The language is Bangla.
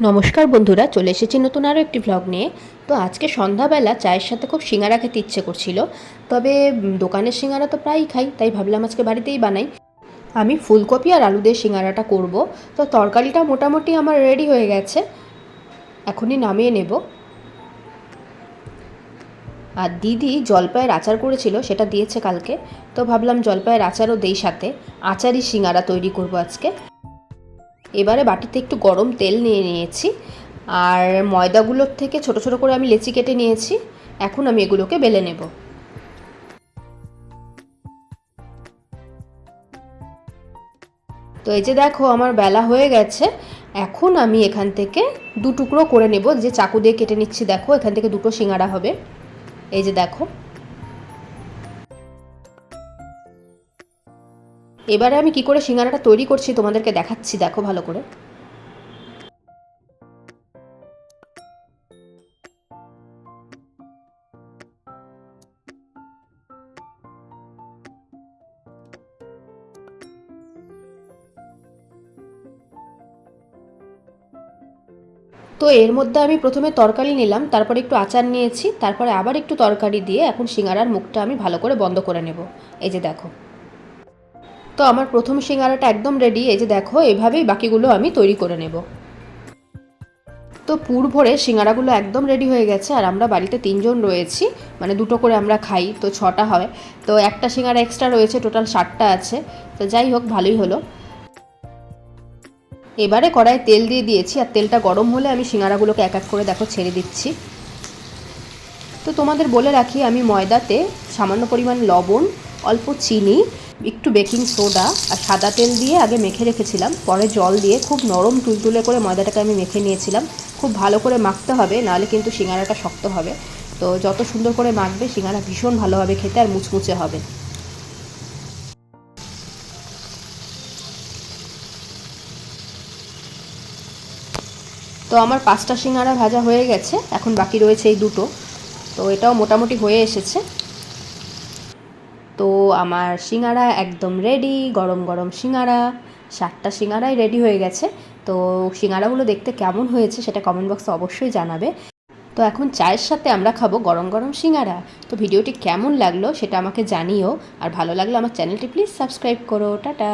নমস্কার বন্ধুরা, চলে এসেছি নতুন আরও একটি ভ্লগ নিয়ে। তো আজকে সন্ধ্যাবেলা চায়ের সাথে খুব সিঙ্গারা খেতে ইচ্ছে করছিল। তবে দোকানের সিঙ্গারা তো প্রায়ই খাই, তাই ভাবলাম আজকে বাড়িতেই বানাই। আমি ফুলকপি আর আলু দিয়ে সিঙ্গারাটা করব। তো তরকারিটা মোটামুটি আমার রেডি হয়ে গেছে। এখনই নামিয়ে নেব। আর দিদি জলপাইয়ের আচার করেছিল, সেটা দিয়েছে কালকে। তো ভাবলাম জলপাইয়ের আচারও দেই সাথে। আচারই সিঙ্গারা তৈরি করব আজকে। এবারে বাটিতে একটু গরম তেল নিয়ে নিয়েছি। আর ময়দাগুলোর থেকে ছোট ছোট করে আমি লেচি কেটে নিয়েছি। এখন আমি এগুলোকে বেলে নেব। তো এই যে দেখো, আমার বেলা হয়ে গেছে। এখন আমি এখান থেকে দু টুকরো করে নেব। যে চাকু দিয়ে কেটে নিচ্ছি, দেখো, এখান থেকে দুটো সিঙ্গারা হবে। এই যে দেখো। এবারে আমি কি করে সিঙ্গারাটা তৈরি করছি তোমাদেরকে দেখাচ্ছি, দেখো ভালো করে। তো এর মধ্যে আমি প্রথমে তরকারি নিলাম, তারপরে একটু আচার নিয়েছি, তারপরে আবার একটু তরকারি দিয়ে এখন সিঙ্গারার মুখটা আমি ভালো করে বন্ধ করে নেব। এই যে দেখো। তো আমার প্রথম সিঙ্গারাটা একদম রেডি এই যে দেখো, এভাবেই বাকিগুলো আমি তৈরি করে নেব। তো পুর ভরে সিঙ্গারাগুলো একদম রেডি হয়ে গেছে, আর আমরা বাড়িতে তিনজন রয়েছি মানে দুটো করে আমরা খাই, তো ছটা হয়। তো একটা সিঙ্গারা এক্সট্রা রয়েছে টোটাল ষাটটা আছে, তো যাই হোক, ভালোই হলো। এবারে কড়াইয়ে তেল দিয়ে দিয়েছি, আর তেলটা গরম হলে আমি সিঙ্গারাগুলোকে এক এক করে দেখো ছেড়ে দিচ্ছি। তো তোমাদের বলে রাখি, আমি ময়দাতে সামান্য পরিমাণ লবণ, অল্প চিনি একটু বেকিং সোডা আর সাদা তেল দিয়ে আগে মেখে রেখেছিলাম, পরে জল দিয়ে খুব নরম তুলতুলে করে ময়দাটাকে আমি মেখে নিয়েছিলাম। খুব ভালো করে মাখতে হবে, নাহলে কিন্তু সিঙ্গারাটা শক্ত হবে। তো যত সুন্দর করে মাখবে, সিঙ্গারা ভীষণ ভালোভাবে খেতে আর মুচমুচে হবে। তো আমার পাঁচটা সিঙ্গারা ভাজা হয়ে গেছে, এখন বাকি রয়েছে এই দুটো। তো এটাও মোটামুটি হয়ে এসেছে। তো আমার সিঙ্গারা একদম রেডি গরম গরম সিঙ্গারা, সাতটা সিঙ্গারাই রেডি হয়ে গেছে। তো সিঙ্গারাগুলো দেখতে কেমন হয়েছে সেটা কমেন্ট বক্সে অবশ্যই জানাবে। তো এখন চায়ের সাথে আমরা খাব গরম গরম সিঙ্গারা। তো ভিডিওটি কেমন লাগল সেটা আমাকে জানিও। আর ভালো লাগলে আমার চ্যানেলটি প্লিজ সাবস্ক্রাইব করো। টাটা।